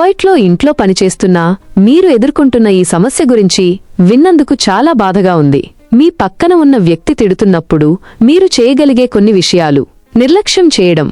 కువైట్లో ఇంట్లో పనిచేస్తున్నా మీరు ఎదుర్కొంటున్న ఈ సమస్య గురించి విన్నందుకు చాలా బాధగా ఉంది. మీ పక్కన ఉన్న వ్యక్తి తిడుతున్నప్పుడు మీరు చేయగలిగే కొన్ని విషయాలు. నిర్లక్ష్యం చేయడం.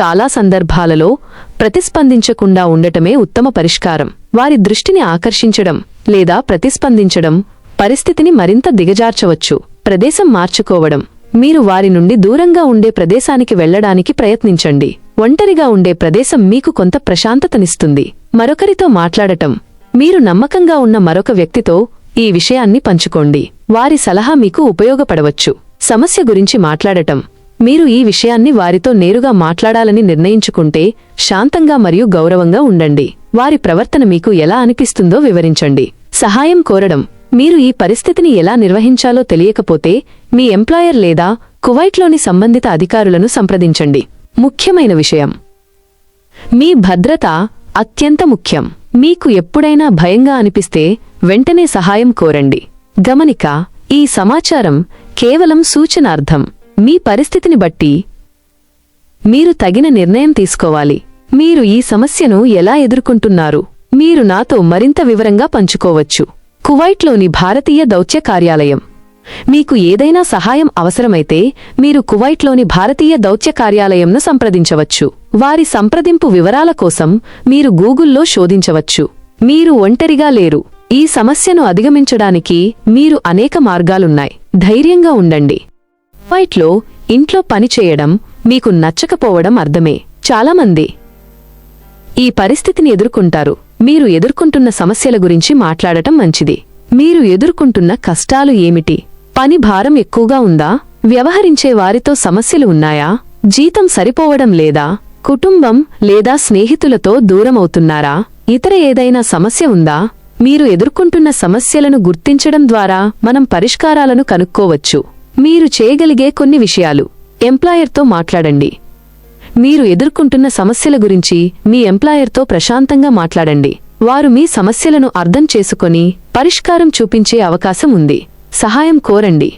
చాలా సందర్భాలలో ప్రతిస్పందించకుండా ఉండటమే ఉత్తమ పరిష్కారం. వారి దృష్టిని ఆకర్షించడం లేదా ప్రతిస్పందించడం పరిస్థితిని మరింత దిగజార్చవచ్చు. ప్రదేశం మార్చుకోవడం. మీరు వారి నుండి దూరంగా ఉండే ప్రదేశానికి వెళ్ళడానికి ప్రయత్నించండి. ఒంటరిగా ఉండే ప్రదేశం మీకు కొంత ప్రశాంతతనిస్తుంది. మరొకరితో మాట్లాడటం మీరు నమ్మకంగా ఉన్న మరొక వ్యక్తితో ఈ విషయాన్ని పంచుకోండి. వారి సలహా మీకు ఉపయోగపడవచ్చు. సమస్య గురించి మాట్లాడటం మీరు ఈ విషయాన్ని వారితో నేరుగా మాట్లాడాలని నిర్ణయించుకుంటే శాంతంగా మరియు గౌరవంగా ఉండండి. వారి ప్రవర్తన మీకు ఎలా అనిపిస్తుందో వివరించండి. సహాయం కోరడం మీరు ఈ పరిస్థితిని ఎలా నిర్వహించాలో తెలియకపోతే మీ ఎంప్లాయర్ లేదా కువైట్లోని సంబంధిత అధికారులను సంప్రదించండి. ముఖ్యమైన విషయం మీ భద్రత అత్యంత ముఖ్యం. మీకు ఎప్పుడైనా భయంగా అనిపిస్తే వెంటనే సహాయం కోరండి. గమనిక ఈ సమాచారం కేవలం సూచనార్థం. మీ పరిస్థితిని బట్టి మీరు తగిన నిర్ణయం తీసుకోవాలి. మీరు ఈ సమస్యను ఎలా ఎదుర్కొంటున్నారు? మీరు నాతో మరింత వివరంగా పంచుకోవచ్చు. కువైట్లోని భారతీయ దౌత్య కార్యాలయం. మీకు ఏదైనా సహాయం అవసరమైతే మీరు కువైట్లోని భారతీయ దౌత్య కార్యాలయంను సంప్రదించవచ్చు. వారి సంప్రదింపు వివరాల కోసం మీరు గూగుల్లో శోధించవచ్చు. మీరు ఒంటరిగా లేరు. ఈ సమస్యను అధిగమించడానికి మీరు అనేక మార్గాలున్నాయి. ధైర్యంగా ఉండండి. కువైట్లో ఇంట్లో పనిచేయడం మీకు నచ్చకపోవడం అర్థమే. చాలామంది ఈ పరిస్థితిని ఎదుర్కొంటారు. మీరు ఎదుర్కొంటున్న సమస్యల గురించి మాట్లాడటం మంచిది. మీరు ఎదుర్కొంటున్న కష్టాలు ఏమిటి? పని భారం ఎక్కువగా ఉందా? వ్యవహరించే వారితో సమస్యలు ఉన్నాయా? జీతం సరిపోవడం లేదా? కుటుంబం లేదా స్నేహితులతో దూరమవుతున్నారా? ఇతర ఏదైనా సమస్య ఉందా? మీరు ఎదుర్కొంటున్న సమస్యలను గుర్తించడం ద్వారా మనం పరిష్కారాలను కనుక్కోవచ్చు. మీరు చేయగలిగే కొన్ని విషయాలు. ఎంప్లాయర్తో మాట్లాడండి. మీరు ఎదుర్కొంటున్న సమస్యల గురించి మీ ఎంప్లాయర్తో ప్రశాంతంగా మాట్లాడండి. వారు మీ సమస్యలను అర్థం చేసుకొని పరిష్కారం చూపించే అవకాశం ఉంది. సహాయం కోరండి.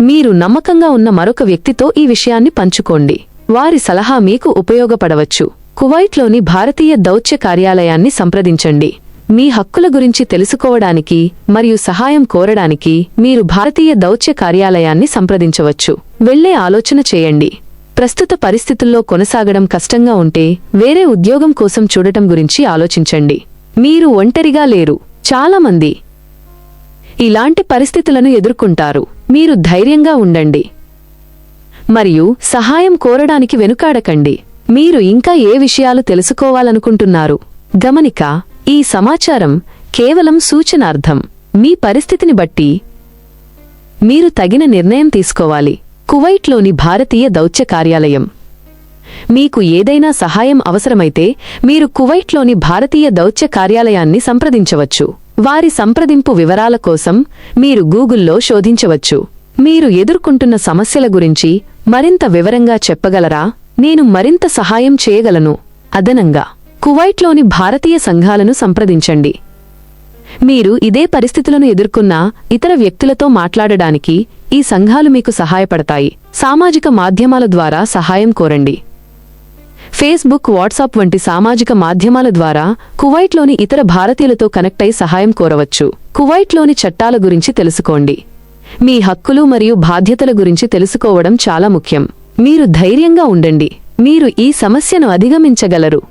మీరు నమ్మకంగా ఉన్న మరొక వ్యక్తితో ఈ విషయాన్ని పంచుకోండి. వారి సలహా మీకు ఉపయోగపడవచ్చు. కువైట్లోని భారతీయ దౌత్య కార్యాలయాన్ని సంప్రదించండి. మీ హక్కుల గురించి తెలుసుకోవడానికి మరియు సహాయం కోరడానికి మీరు భారతీయ దౌత్య కార్యాలయాన్ని సంప్రదించవచ్చు. వెళ్ళే ఆలోచన చేయండి. ప్రస్తుత పరిస్థితుల్లో కొనసాగడం కష్టంగా ఉంటే వేరే ఉద్యోగం కోసం చూడటం గురించి ఆలోచించండి. మీరు ఒంటరిగా లేరు. చాలామంది ఇలాంటి పరిస్థితులను ఎదుర్కొంటారు. మీరు ధైర్యంగా ఉండండి. మరియు సహాయం కోరడానికి వెనుకాడకండి. మీరు ఇంకా ఏ విషయాలు తెలుసుకోవాలనుకుంటున్నారు? గమనిక ఈ సమాచారం కేవలం సూచనార్థం. మీ పరిస్థితిని బట్టి మీరు తగిన నిర్ణయం తీసుకోవాలి. కువైట్లోని భారతీయ దౌత్య కార్యాలయం. మీకు ఏదైనా సహాయం అవసరమైతే మీరు కువైట్లోని భారతీయ దౌత్య కార్యాలయాన్ని సంప్రదించవచ్చు. వారి సంప్రదింపు వివరాల కోసం మీరు గూగుల్లో శోధించవచ్చు. మీరు ఎదుర్కొంటున్న సమస్యల గురించి మరింత వివరంగా చెప్పగలరా? నేను మరింత సహాయం చేయగలను. అదనంగా కువైట్లోని భారతీయ సంఘాలను సంప్రదించండి. మీరు ఇదే పరిస్థితులను ఎదుర్కొన్న ఇతర వ్యక్తులతో మాట్లాడడానికి ఈ సంఘాలు మీకు సహాయపడతాయి. సామాజిక మాధ్యమాల ద్వారా సహాయం కోరండి. ఫేస్బుక్ వాట్సాప్ వంటి సామాజిక మాధ్యమాల ద్వారా కువైట్లోని ఇతర భారతీయులతో కనెక్ట్ అయి సహాయం కోరవచ్చు. కువైట్లోని చట్టాల గురించి తెలుసుకోండి. మీ హక్కులు మరియు బాధ్యతల గురించి తెలుసుకోవడం చాలా ముఖ్యం. మీరు ధైర్యంగా ఉండండి. మీరు ఈ సమస్యను అధిగమించగలరు.